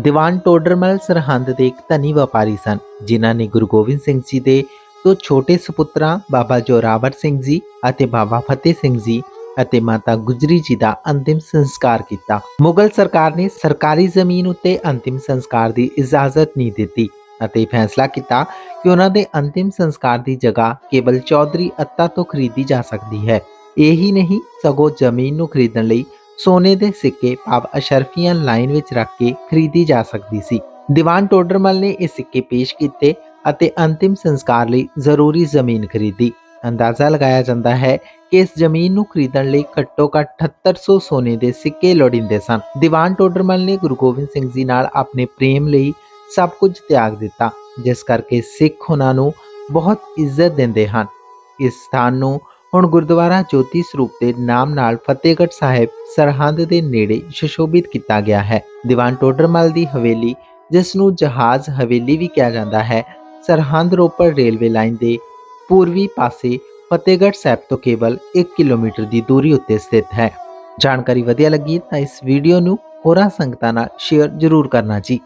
ਦੀਵਾਨ ਟੋਡਰਮਲ ਸਰਹੰਦ ਦੇ ਇੱਕ ਧਨੀ ਵਪਾਰੀ ਸਨ, ਜਿਨ੍ਹਾਂ ਨੇ ਗੁਰੂ ਗੋਬਿੰਦ ਸਿੰਘ ਜੀ ਦੇ ਦੋ ਛੋਟੇ ਸੁਪੁੱਤਰਾਂ, ਬਾਬਾ ਜੋਰਾਵਰ ਸਿੰਘ ਜੀ ਅਤੇ ਬਾਬਾ ਫਤਿਹ ਸਿੰਘ ਜੀ ਅਤੇ ਮਾਤਾ ਗੁਜਰੀ ਜੀ ਦਾ ਅੰਤਿਮ ਸੰਸਕਾਰ ਕੀਤਾ। ਮੁਗਲ ਸਰਕਾਰ ਨੇ ਸਰਕਾਰੀ ਜ਼ਮੀਨ ਉੱਤੇ ਅੰਤਿਮ ਸੰਸਕਾਰ ਦੀ ਇਜਾਜ਼ਤ ਨਹੀਂ ਦਿੱਤੀ ਅਤੇ ਫੈਸਲਾ ਕੀਤਾ ਕਿ ਉਹਨਾਂ ਦੇ ਅੰਤਿਮ ਸੰਸਕਾਰ ਦੀ ਜਗ੍ਹਾ ਕੇਵਲ ਚੌਧਰੀ ਅੱਤਾ ਤੋਂ ਖਰੀਦੀ ਜਾ ਸਕਦੀ ਹੈ। ਇਹੀ ਨਹੀਂ, ਸਗੋਂ ਜ਼ਮੀਨ ਨੂੰ ਖਰੀਦਣ ਲਈ ਸੋਨੇ ਦੇ ਸਿੱਕੇ ਭਾਵ ਅਸ਼ਰਫੀਆਂ ਲਾਈਨ ਵਿੱਚ ਰੱਖ ਕੇ ਖਰੀਦੀ ਜਾ ਸਕਦੀ ਸੀ। ਦੀਵਾਨ ਟੋਡਰਮਲ ਨੇ ਇਹ ਸਿੱਕੇ ਪੇਸ਼ ਕੀਤੇ ਅਤੇ ਅੰਤਿਮ ਸੰਸਕਾਰ ਲਈ ਜ਼ਰੂਰੀ ਜ਼ਮੀਨ ਖਰੀਦੀ। ਅੰਦਾਜ਼ਾ ਲਗਾਇਆ ਜਾਂਦਾ ਹੈ ਕਿ ਇਸ ਜ਼ਮੀਨ ਨੂੰ ਖਰੀਦਣ ਲਈ ਘੱਟੋ-ਘੱਟ 7800 ਸੋਨੇ ਦੇ ਸਿੱਕੇ ਲੋੜੀਂਦੇ ਸਨ। ਦੀਵਾਨ ਟੋਡਰਮਲ ਨੇ ਗੁਰੂ ਗੋਬਿੰਦ ਸਿੰਘ ਜੀ ਨਾਲ ਆਪਣੇ ਪ੍ਰੇਮ ਲਈ ਸਭ ਕੁਝ ਤਿਆਗ ਦਿੱਤਾ, ਜਿਸ ਕਰਕੇ ਸਿੱਖ ਉਹਨਾਂ ਨੂੰ ਬਹੁਤ ਇੱਜ਼ਤ ਦਿੰਦੇ ਹਨ। ਇਸ ਸਥਾਨ ਨੂੰ ਹੁਣ ਗੁਰਦੁਆਰਾ ਜੋਤੀ ਸਰੂਪ ਦੇ ਨਾਮ ਨਾਲ ਫਤਿਹਗੜ੍ਹ ਸਾਹਿਬ ਸਰਹੰਦ ਦੇ ਨੇੜੇ ਸ਼ਸ਼ੋਭਿਤ ਕੀਤਾ ਗਿਆ ਹੈ। ਦੀਵਾਨ ਟੋਡਰਮਲ ਦੀ ਹਵੇਲੀ, ਜਿਸ ਨੂੰ ਜਹਾਜ਼ ਹਵੇਲੀ ਵੀ ਕਿਹਾ ਜਾਂਦਾ ਹੈ, ਸਰਹੰਦ ਰੋਪੜ ਰੇਲਵੇ ਲਾਈਨ ਦੇ ਪੂਰਬੀ ਪਾਸੇ ਫਤਿਹਗੜ੍ਹ ਸਾਹਿਬ ਤੋਂ ਕੇਵਲ 1 ਕਿਲੋਮੀਟਰ ਦੀ ਦੂਰੀ ਉੱਤੇ ਸਥਿਤ ਹੈ। ਜਾਣਕਾਰੀ ਵਧੀਆ ਲੱਗੀ ਤਾਂ ਇਸ ਵੀਡੀਓ ਨੂੰ ਹੋਰਾਂ ਸੰਗਤਾਂ ਨਾਲ ਸ਼ੇਅਰ ਜ਼ਰੂਰ ਕਰਨਾ ਜੀ।